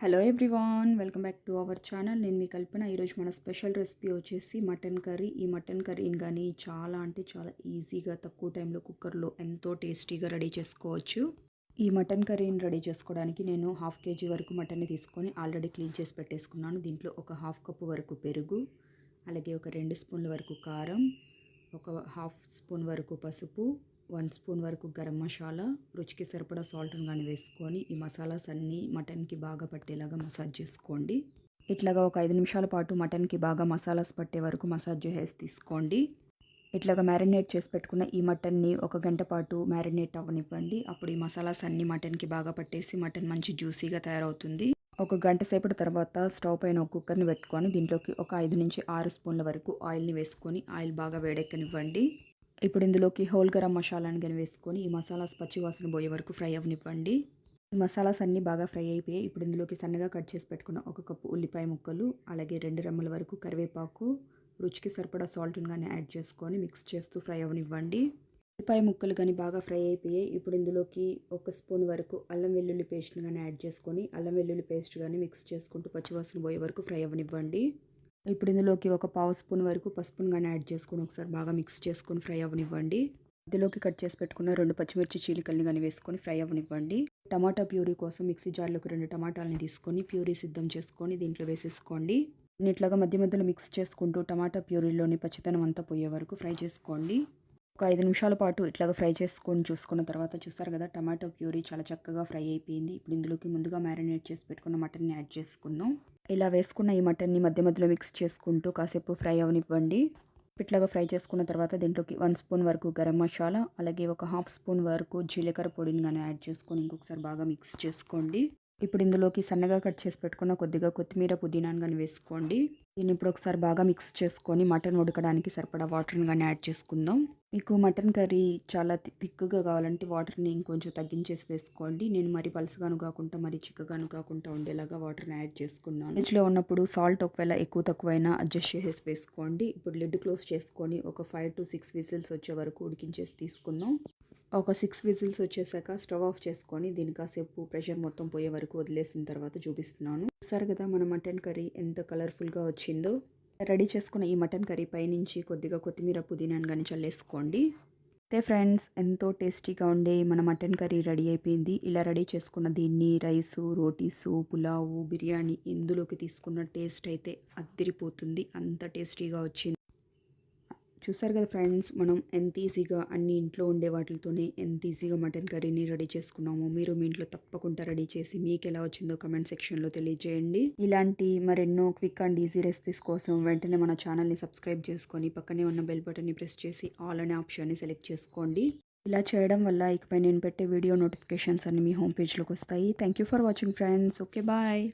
Hello everyone welcome back to our channel నేను మీ కల్పన. ఈరోజు మన స్పెషల్ రెసిపీ వచ్చేసి మటన్ కర్రీ ఈ మటన్ కర్రీని కానీ చాలా అంటే చాలా ఈజీగా తక్కువ టైంలో కుక్కర్లో ఎంతో టేస్టీగా రెడీ చేసుకోవచ్చు. ఈ మటన్ కర్రీని రెడీ చేసుకోవడానికి నేను హాఫ్ కేజీ వరకు మటన్ని తీసుకొని ఆల్రెడీ క్లీన్ చేసి పెట్టేసుకున్నాను. దీంట్లో ఒక హాఫ్ కప్పు వరకు పెరుగు అలాగే ఒక రెండు స్పూన్ల వరకు కారం ఒక హాఫ్ స్పూన్ వరకు పసుపు వన్ స్పూన్ వరకు గరం మసాలా రుచికి సరిపడా సాల్ట్ని కానీ వేసుకొని ఈ మసాలాస్ అన్నీ మటన్కి బాగా పట్టేలాగా మసాజ్ చేసుకోండి. ఇట్లాగా ఒక ఐదు నిమిషాల పాటు మటన్కి బాగా మసాలాస్ పట్టే వరకు మసాజ్ చేసి తీసుకోండి. ఇట్లాగా మ్యారినేట్ చేసి పెట్టుకున్న ఈ మటన్ని ఒక గంట పాటు మ్యారినేట్ అవ్వనివ్వండి. అప్పుడు ఈ మసాలాస్ అన్నీ మటన్కి బాగా పట్టేసి మటన్ మంచి జ్యూసీగా తయారవుతుంది. ఒక గంట సేపటి తర్వాత స్టవ్ పైన ఒక కుక్కర్ని పెట్టుకొని దీంట్లోకి ఒక ఐదు నుంచి ఆరు స్పూన్ల వరకు ఆయిల్ని వేసుకొని ఆయిల్ బాగా వేడెక్కనివ్వండి. ఇప్పుడు ఇందులోకి హోల్ గరం మసాలాని కానీ వేసుకొని ఈ మసాలాస్ పచ్చివాసన పోయే వరకు ఫ్రై అవ్వనివ్వండి. ఈ మసాలాస్ అన్నీ బాగా ఫ్రై అయిపోయాయి. ఇప్పుడు ఇందులోకి సన్నగా కట్ చేసి పెట్టుకున్న ఒక కప్పు ఉల్లిపాయ ముక్కలు అలాగే రెండు రెమ్మల వరకు కరివేపాకు రుచికి సరిపడా సాల్ట్ని కానీ యాడ్ చేసుకొని మిక్స్ చేస్తూ ఫ్రై అవ్వనివ్వండి. ఉల్లిపాయ ముక్కలు కానీ బాగా ఫ్రై అయిపోయాయి. ఇప్పుడు ఇందులోకి ఒక స్పూన్ వరకు అల్లం వెల్లుల్లి పేస్ట్ని కానీ యాడ్ చేసుకొని అల్లం వెల్లుల్లి పేస్ట్ కానీ మిక్స్ చేసుకుంటూ పచ్చివాసన పోయే వరకు ఫ్రై అవ్వనివ్వండి. ఇప్పుడు ఇందులోకి ఒక పావు స్పూన్ వరకు పసుపును కానీ యాడ్ చేసుకొని ఒకసారి బాగా మిక్స్ చేసుకొని ఫ్రై అవ్వనివ్వండి. ఇందులోకి కట్ చేసి పెట్టుకున్న రెండు పచ్చిమిర్చి చీలికల్ని కానీ వేసుకొని ఫ్రై అవ్వనివ్వండి. టమాటా ప్యూరీ కోసం మిక్సీ జార్లోకి రెండు టమాటాలని తీసుకొని ప్యూరీ సిద్ధం చేసుకొని దీంట్లో వేసేసుకోండి. ఇట్లాగా మధ్య మధ్యలో మిక్స్ చేసుకుంటూ టమాటా ప్యూరీలోని పచ్చితనం అంతా పోయే వరకు ఫ్రై చేసుకోండి. ఒక ఐదు నిమిషాల పాటు ఇట్లాగా ఫ్రై చేసుకొని చూసుకున్న తర్వాత చూస్తారు కదా టమాటో ప్యూరీ చాలా చక్కగా ఫ్రై అయిపోయింది. ఇప్పుడు ఇందులోకి ముందుగా మ్యారినేట్ చేసి పెట్టుకున్న మటన్ని యాడ్ చేసుకుందాం. ఇలా వేసుకున్న ఈ మటన్ని మధ్య మధ్యలో మిక్స్ చేసుకుంటూ కాసేపు ఫ్రై అవనివ్వండి. ఇట్లాగా ఫ్రై చేసుకున్న తర్వాత దీంట్లోకి వన్ స్పూన్ వరకు గరం మసాలా అలాగే ఒక హాఫ్ స్పూన్ వరకు జీలకర్ర పొడిని కానీ యాడ్ చేసుకొని ఇంకొకసారి బాగా మిక్స్ చేసుకోండి. ఇప్పుడు ఇందులోకి సన్నగా కట్ చేసి పెట్టుకున్న కొద్దిగా కొత్తిమీర పుదీనాను కానీ వేసుకోండి. దీన్ని ఇప్పుడు ఒకసారి బాగా మిక్స్ చేసుకొని మటన్ ఉడకడానికి సరిపడా వాటర్ని కానీ యాడ్ చేసుకుందాం. మీకు మటన్ కర్రీ చాలా థిక్గా కావాలంటే వాటర్ని ఇంకొంచెం తగ్గించేసి వేసుకోండి. నేను మరి పలుసుగాను కాకుండా మరి చిక్కగాను కాకుండా ఉండేలాగా వాటర్ని యాడ్ చేసుకున్నాను. ఫ్రిడ్జ్లో ఉన్నప్పుడు సాల్ట్ ఒకవేళ ఎక్కువ తక్కువైనా అడ్జస్ట్ చేసేసి వేసుకోండి. ఇప్పుడు లిడ్ క్లోజ్ చేసుకొని ఒక ఫైవ్ టు సిక్స్ విజిల్స్ వచ్చే వరకు ఉడికించేసి తీసుకుందాం. ఒక సిక్స్ విజిల్స్ వచ్చేసాక స్టవ్ ఆఫ్ చేసుకొని దీని కాసేపు ప్రెషర్ మొత్తం పోయే వరకు వదిలేసిన తర్వాత చూపిస్తున్నాను. చూసారు కదా మన మటన్ కర్రీ ఎంత కలర్ఫుల్గా వచ్చిందో. రెడీ చేసుకున్న ఈ మటన్ కర్రీ పైనుంచి కొద్దిగా కొత్తిమీర పుదీనాను కానీ చల్లేసుకోండి. అయితే ఫ్రెండ్స్ ఎంతో టేస్టీగా ఉండే మన మటన్ కర్రీ రెడీ అయిపోయింది. ఇలా రెడీ చేసుకున్న దీన్ని రైసు రోటీసు పులావు బిర్యానీ ఇందులోకి తీసుకున్న టేస్ట్ అయితే అద్దిరిపోతుంది అంత టేస్టీగా వచ్చింది. చూసారు కదా ఫ్రెండ్స్ మనం ఎంత ఈజీగా అన్ని ఇంట్లో ఉండే వాటితోనే ఎంత ఈజీగా మటన్ కర్రీని రెడీ చేసుకున్నామో మీరు మీ ఇంట్లో తప్పకుండా రెడీ చేసి మీకు ఎలా వచ్చిందో కమెంట్ సెక్షన్లో తెలియజేయండి. ఇలాంటి మరెన్నో క్విక్ అండ్ ఈజీ రెసిపీస్ కోసం వెంటనే మన ఛానల్ని సబ్స్క్రైబ్ చేసుకొని పక్కనే ఉన్న బెల్ బటన్ని ప్రెస్ చేసి ఆల్ అనే ఆప్షన్ని సెలెక్ట్ చేసుకోండి. ఇలా చేయడం వల్ల ఇకపై నేను పెట్టే వీడియో నోటిఫికేషన్స్ అన్ని మీ హోమ్ పేజ్లోకి వస్తాయి. Thank you for watching friends okay bye